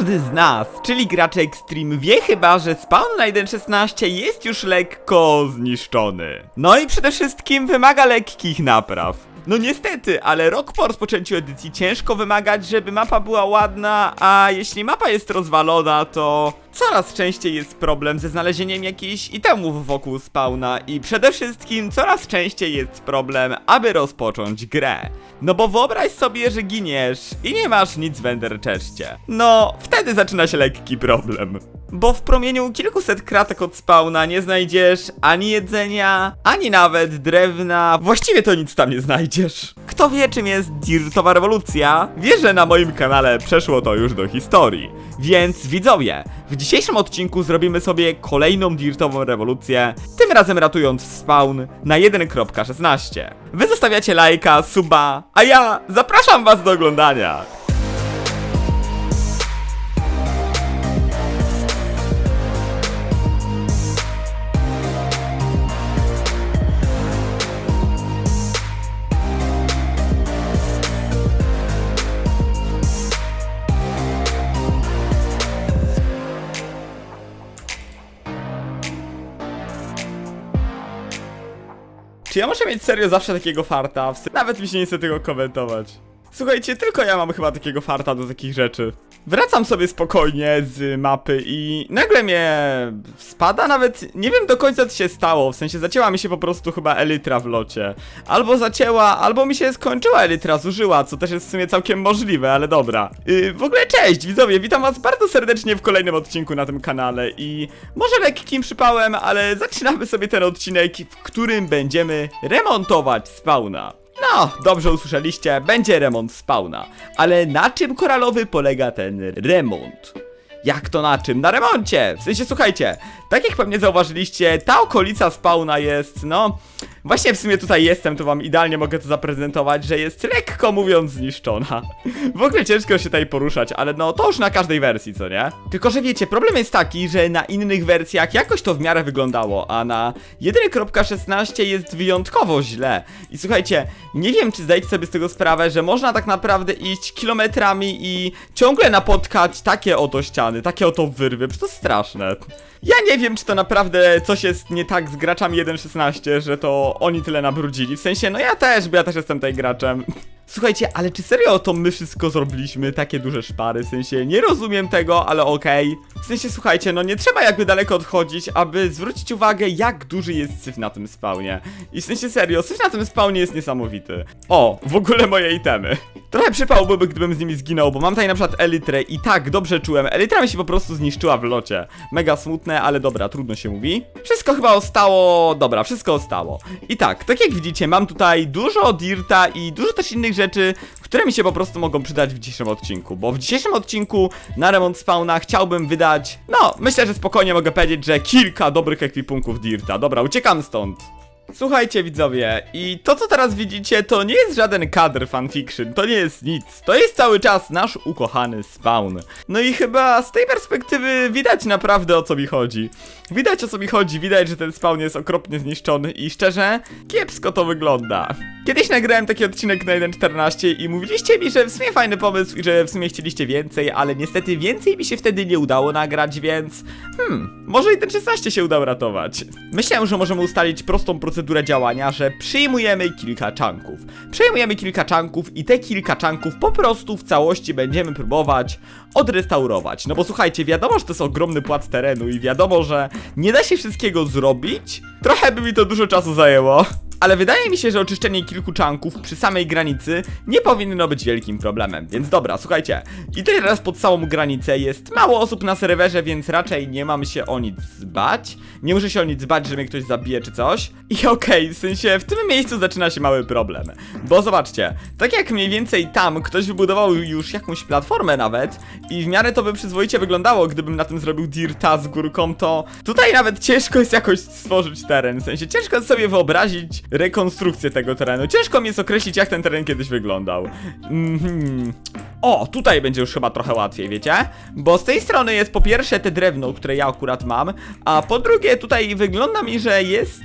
Każdy z nas, czyli gracze Extreme, wie chyba, że spawn na 1.16 jest już lekko zniszczony. No i przede wszystkim wymaga lekkich napraw. No niestety, ale rok po rozpoczęciu edycji ciężko wymagać, żeby mapa była ładna, a jeśli mapa jest rozwalona, to coraz częściej jest problem ze znalezieniem jakichś itemów wokół spawna i przede wszystkim coraz częściej jest problem, aby rozpocząć grę. No bo wyobraź sobie, że giniesz i nie masz nic w. No, wtedy zaczyna się lekki problem. Bo w promieniu kilkuset kratek od spawna nie znajdziesz ani jedzenia, ani nawet drewna. Właściwie to nic tam nie znajdziesz. Kto wie, czym jest Dirtowa rewolucja, wie, że na moim kanale przeszło to już do historii. Więc widzowie, w dzisiejszym odcinku zrobimy sobie kolejną Dirtową rewolucję, tym razem ratując spawn na 1.16. Wy zostawiacie lajka, suba, a ja zapraszam was do oglądania. Ja muszę mieć serio zawsze takiego farta? Nawet mi się nie chce tego komentować. Słuchajcie, tylko ja mam chyba takiego farta do takich rzeczy. Wracam sobie spokojnie z mapy i nagle mnie spada, nawet nie wiem do końca co się stało, w sensie zacięła mi się po prostu chyba elytra w locie. Albo zacięła, albo mi się skończyła elytra, zużyła, co też jest w sumie całkiem możliwe, ale dobra. Yy, w ogóle cześć widzowie, witam was bardzo serdecznie w kolejnym odcinku na tym kanale i może lekkim przypałem, ale zaczynamy sobie ten odcinek, w którym będziemy remontować spawna. No, dobrze usłyszeliście, będzie remont spawna. Ale na czym koralowy polega ten remont? Jak to na czym? Na remoncie! W sensie, słuchajcie, tak jak pewnie zauważyliście, ta okolica spawna jest, no... Właśnie w sumie tutaj jestem, to wam idealnie mogę to zaprezentować, że jest lekko mówiąc zniszczona. W ogóle ciężko się tutaj poruszać, ale no to już na każdej wersji, co nie? Tylko, że wiecie, problem jest taki, że na innych wersjach jakoś to w miarę wyglądało, a na 1.16 jest wyjątkowo źle. I słuchajcie, nie wiem czy zdajecie sobie z tego sprawę, że można tak naprawdę iść kilometrami i ciągle napotkać takie oto ściany, takie oto wyrwy, przecież to straszne. Ja nie wiem, czy to naprawdę coś jest nie tak z graczami 1.16, że to oni tyle nabrudzili. W sensie, no ja też, bo ja też jestem tutaj graczem. Słuchajcie, ale czy serio to my wszystko zrobiliśmy? Takie duże szpary, w sensie, nie rozumiem tego, ale okej. W sensie, słuchajcie, no nie trzeba jakby daleko odchodzić, aby zwrócić uwagę, jak duży jest syf na tym spawnie. I w sensie, serio, syf na tym spawnie jest niesamowity. O, w ogóle moje itemy. Trochę przypał byłby, gdybym z nimi zginął, bo mam tutaj na przykład elitrę i tak, dobrze czułem. Elitra mi się po prostu zniszczyła w locie. Mega smutne, ale dobra, trudno się mówi. Wszystko chyba ostało, dobra, wszystko ostało. I tak, tak jak widzicie, mam tutaj dużo dirta i dużo też innych rzeczy, które mi się po prostu mogą przydać w dzisiejszym odcinku. Bo w dzisiejszym odcinku na remont spawna chciałbym wydać, no, myślę, że spokojnie mogę powiedzieć, że kilka dobrych ekwipunków dirta. Dobra, uciekam stąd. Słuchajcie widzowie, i to co teraz widzicie to nie jest żaden kadr fanfiction, to nie jest nic, to jest cały czas nasz ukochany spawn. No i chyba z tej perspektywy widać naprawdę o co mi chodzi. Widać o co mi chodzi, widać, że ten spawn jest okropnie zniszczony i szczerze, kiepsko to wygląda. Kiedyś nagrałem taki odcinek na 1.14 i mówiliście mi, że w sumie fajny pomysł i że w sumie chcieliście więcej, ale niestety więcej mi się wtedy nie udało nagrać, więc... Hmm, może 1.16 się udało ratować. Myślę, że możemy ustalić prostą procedurę działania, że przyjmujemy kilka czanków. Przejmujemy kilka czanków i te kilka czanków po prostu w całości będziemy próbować odrestaurować. No bo słuchajcie, wiadomo, że to jest ogromny płat terenu i wiadomo, że nie da się wszystkiego zrobić. Trochę by mi to dużo czasu zajęło. Ale wydaje mi się, że oczyszczenie kilku czanków przy samej granicy nie powinno być wielkim problemem. Więc dobra, słuchajcie, idę teraz pod samą granicę, jest mało osób na serwerze, więc raczej nie mam się o nic zbać. Nie muszę się o nic zbać, że mnie ktoś zabije czy coś. I okej, w sensie w tym miejscu zaczyna się mały problem. Bo zobaczcie, tak jak mniej więcej tam ktoś wybudował już jakąś platformę nawet i w miarę to by przyzwoicie wyglądało, gdybym na tym zrobił dirta z górką, to tutaj nawet ciężko jest jakoś stworzyć teren. W sensie ciężko sobie wyobrazić rekonstrukcję tego terenu. Ciężko mi jest określić, jak ten teren kiedyś wyglądał. Mhm. O, tutaj będzie już chyba trochę łatwiej, wiecie? Bo z tej strony jest po pierwsze te drewno, które ja akurat mam, a po drugie tutaj wygląda mi, że jest...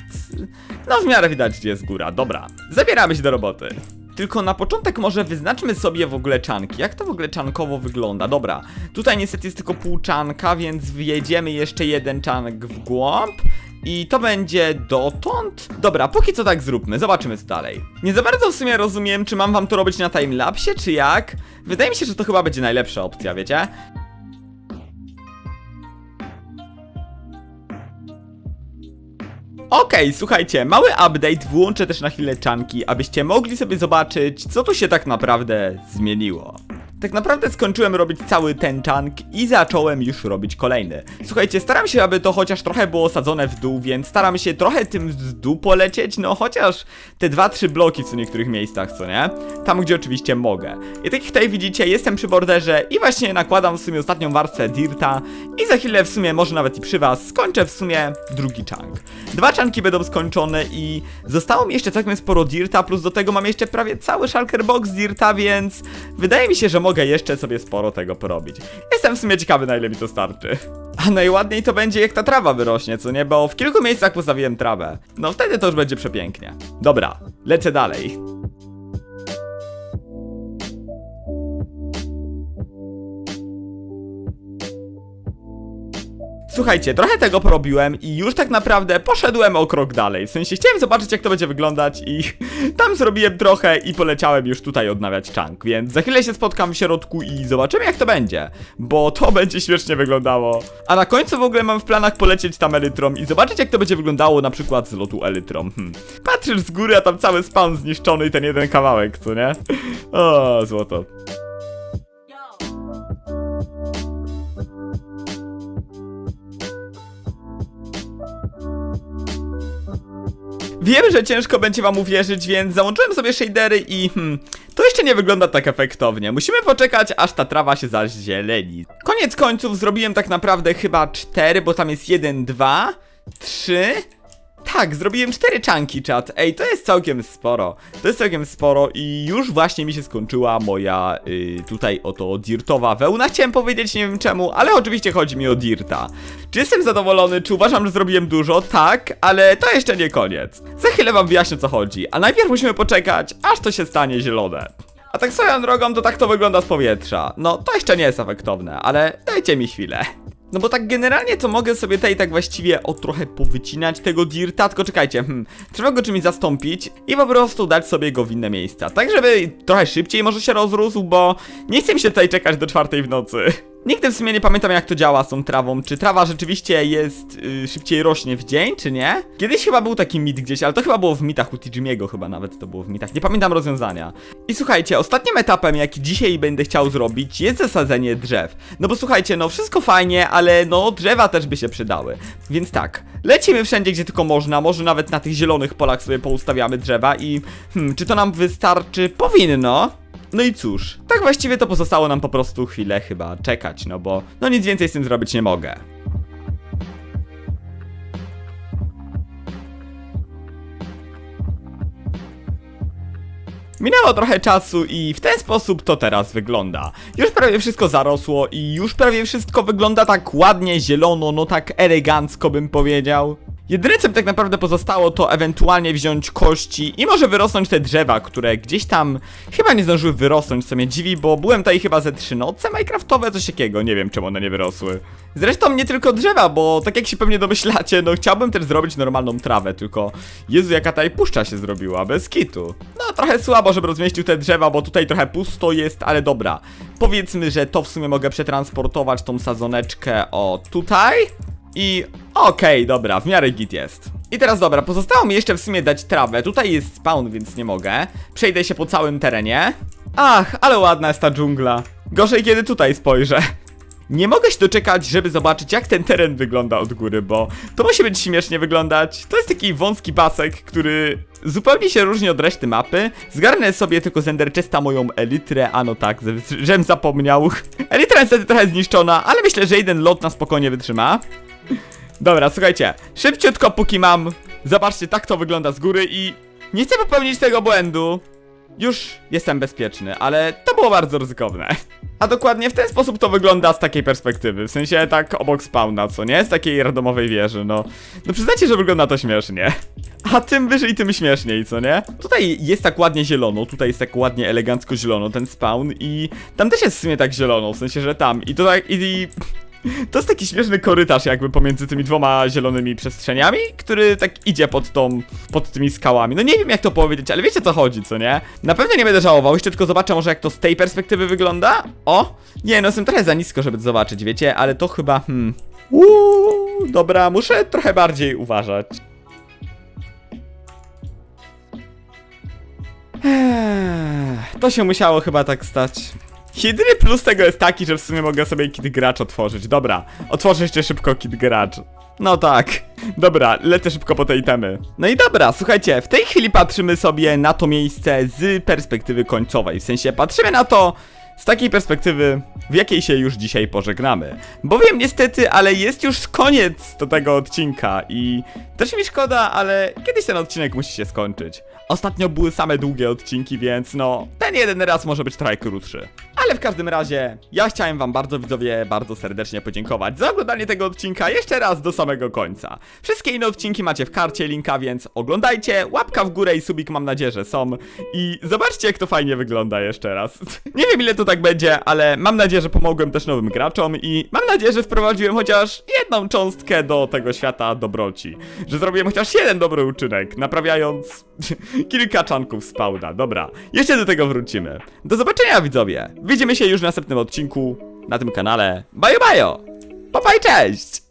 No w miarę widać, gdzie jest góra. Dobra, zabieramy się do roboty. Tylko na początek może wyznaczmy sobie w ogóle czanki. Jak to w ogóle czankowo wygląda? Dobra, tutaj niestety jest tylko pół czanka, więc wjedziemy jeszcze jeden czanek w głąb. I to będzie dotąd? Dobra, póki co tak zróbmy, zobaczymy co dalej. Nie za bardzo w sumie rozumiem, czy mam wam to robić na timelapsie, czy jak. Wydaje mi się, że to chyba będzie najlepsza opcja, wiecie? Okej, słuchajcie, mały update włączę też na chwilę czanki, abyście mogli sobie zobaczyć, co tu się tak naprawdę zmieniło. Tak naprawdę skończyłem robić cały ten chunk i zacząłem już robić kolejny. Słuchajcie, staram się, aby to chociaż trochę było sadzone w dół, więc staram się trochę tym z dół polecieć, no chociaż te 2-3 bloki w niektórych miejscach, co nie? Tam, gdzie oczywiście mogę. I tak jak tutaj widzicie, jestem przy borderze i właśnie nakładam w sumie ostatnią warstwę dirta i za chwilę w sumie, może nawet i przy was, skończę w sumie drugi chunk. Dwa chunki będą skończone i zostało mi jeszcze całkiem sporo dirta, plus do tego mam jeszcze prawie cały shulker box dirta, więc wydaje mi się, że mogę jeszcze sobie sporo tego porobić. Jestem w sumie ciekawy, na ile mi to starczy. A najładniej to będzie jak ta trawa wyrośnie, co nie? Bo w kilku miejscach postawiłem trawę. No wtedy to już będzie przepięknie. Dobra, lecę dalej. Słuchajcie, trochę tego porobiłem i już tak naprawdę poszedłem o krok dalej. W sensie chciałem zobaczyć jak to będzie wyglądać i tam zrobiłem trochę i poleciałem już tutaj odnawiać chunk, więc za chwilę się spotkam w środku i zobaczymy jak to będzie, bo to będzie śmiesznie wyglądało. A na końcu w ogóle mam w planach polecieć tam elytrą i zobaczyć jak to będzie wyglądało na przykład z lotu elytrą. Hm. Patrzysz z góry, a tam cały spawn zniszczony i ten jeden kawałek, co nie? O, złoto. Wiem, że ciężko będzie wam uwierzyć, więc załączyłem sobie shadery i hmm, to jeszcze nie wygląda tak efektownie. Musimy poczekać, aż ta trawa się zazieleni. Koniec końców zrobiłem tak naprawdę chyba 4, bo tam jest 1, 2, 3... Tak, zrobiłem cztery czanki, czat. Ej, to jest całkiem sporo. To jest całkiem sporo i już właśnie mi się skończyła moja y, tutaj oto dirtowa wełna. Chciałem powiedzieć, nie wiem czemu, ale oczywiście chodzi mi o dirta. Czy jestem zadowolony? Czy uważam, że zrobiłem dużo? Tak, ale to jeszcze nie koniec. Za chwilę wam wyjaśnię, co chodzi. A najpierw musimy poczekać, aż to się stanie zielone. A tak swoją drogą, to tak to wygląda z powietrza. No, to jeszcze nie jest efektowne, ale dajcie mi chwilę. No bo tak generalnie to mogę sobie tutaj tak właściwie o trochę powycinać tego dirta, tylko czekajcie, hmm, trzeba go czymś zastąpić i po prostu dać sobie go w inne miejsca, tak żeby trochę szybciej może się rozrósł, bo nie chcę mi się tutaj czekać do czwartej w nocy. Nigdy w sumie nie pamiętam jak to działa z tą trawą, czy trawa rzeczywiście jest, yy, szybciej rośnie w dzień, czy nie? Kiedyś chyba był taki mit gdzieś, ale to chyba było w mitach u Tijimiego chyba nawet to było w mitach, nie pamiętam rozwiązania. I słuchajcie, ostatnim etapem jaki dzisiaj będę chciał zrobić jest zasadzenie drzew. No bo słuchajcie, no wszystko fajnie, ale no drzewa też by się przydały. Więc tak, lecimy wszędzie gdzie tylko można, może nawet na tych zielonych polach sobie poustawiamy drzewa i hmm, czy to nam wystarczy? Powinno. No i cóż, tak właściwie to pozostało nam po prostu chwilę chyba czekać, no bo no nic więcej z tym zrobić nie mogę. Minęło trochę czasu i w ten sposób to teraz wygląda. Już prawie wszystko zarosło i już prawie wszystko wygląda tak ładnie, zielono, no tak elegancko bym powiedział. Mi tak naprawdę pozostało to ewentualnie wziąć kości i może wyrosnąć te drzewa, które gdzieś tam chyba nie zdążyły wyrosnąć, co mnie dziwi, bo byłem tutaj chyba ze trzy noce minecraftowe, coś takiego, nie wiem czemu one nie wyrosły. Zresztą nie tylko drzewa, bo tak jak się pewnie domyślacie, no chciałbym też zrobić normalną trawę, tylko Jezu jaka ta puszcza się zrobiła, bez kitu. No trochę słabo, żeby rozmieścił te drzewa, bo tutaj trochę pusto jest, ale dobra. Powiedzmy, że to w sumie mogę przetransportować tą sadzoneczkę o tutaj. I okej, dobra, w miarę git jest. I teraz dobra, pozostało mi jeszcze w sumie dać trawę. Tutaj jest spawn, więc nie mogę. Przejdę się po całym terenie. Ach, ale ładna jest ta dżungla. Gorzej, kiedy tutaj spojrzę. Nie mogę się doczekać, żeby zobaczyć jak ten teren wygląda od góry, bo to musi być śmiesznie wyglądać. To jest taki wąski pasek, który zupełnie się różni od reszty mapy. Zgarnę sobie tylko z Enderchesta moją elitrę, a no tak, żem zapomniał. Elitra niestety trochę zniszczona, ale myślę, że jeden lot na spokojnie wytrzyma. Dobra, słuchajcie, szybciutko póki mam. Zobaczcie, tak to wygląda z góry i nie chcę popełnić tego błędu. Już jestem bezpieczny, ale to było bardzo ryzykowne. A dokładnie w ten sposób to wygląda z takiej perspektywy, w sensie tak obok spawna, co nie? Z takiej randomowej wieży, no. No przyznajcie, że wygląda to śmiesznie. A tym wyżej, tym śmieszniej, co nie? Tutaj jest tak ładnie zielono, tutaj jest tak ładnie elegancko zielono ten spawn i tam też jest w sumie tak zielono, w sensie, że tam i to tak, i, i to jest taki śmieszny korytarz jakby pomiędzy tymi dwoma zielonymi przestrzeniami, który tak idzie pod tą, pod tymi skałami. No nie wiem jak to powiedzieć, ale wiecie co chodzi, co nie? Na pewno nie będę żałował, jeszcze tylko zobaczę może jak to z tej perspektywy wygląda. O! Nie, no jestem trochę za nisko, żeby to zobaczyć, wiecie, ale to chyba, hmm... Uuu, dobra, muszę trochę bardziej uważać. To się musiało chyba tak stać. Jedyny plus tego jest taki, że w sumie mogę sobie kit gracz otworzyć. Dobra, otworzę jeszcze szybko kit gracz. No tak. Dobra, lecę szybko po tej temy. No i dobra, słuchajcie, w tej chwili patrzymy sobie na to miejsce z perspektywy końcowej. W sensie patrzymy na to z takiej perspektywy, w jakiej się już dzisiaj pożegnamy. Bowiem niestety, ale jest już koniec do tego odcinka i też mi szkoda, ale kiedyś ten odcinek musi się skończyć. Ostatnio były same długie odcinki, więc no, ten jeden raz może być trochę krótszy. Ale w każdym razie, ja chciałem wam bardzo widzowie bardzo serdecznie podziękować za oglądanie tego odcinka jeszcze raz do samego końca. Wszystkie inne odcinki macie w karcie linka, więc oglądajcie, łapka w górę i subik mam nadzieję, że są. I zobaczcie jak to fajnie wygląda jeszcze raz. Nie wiem ile to tak będzie, ale mam nadzieję, że pomogłem też nowym graczom i mam nadzieję, że wprowadziłem chociaż jedną cząstkę do tego świata dobroci. Że zrobiłem chociaż jeden dobry uczynek, naprawiając kilka czanków spawna. Dobra, jeszcze do tego wrócimy. Do zobaczenia widzowie! Widzimy się już w następnym odcinku na tym kanale. Bajo bajo! Papaj, cześć!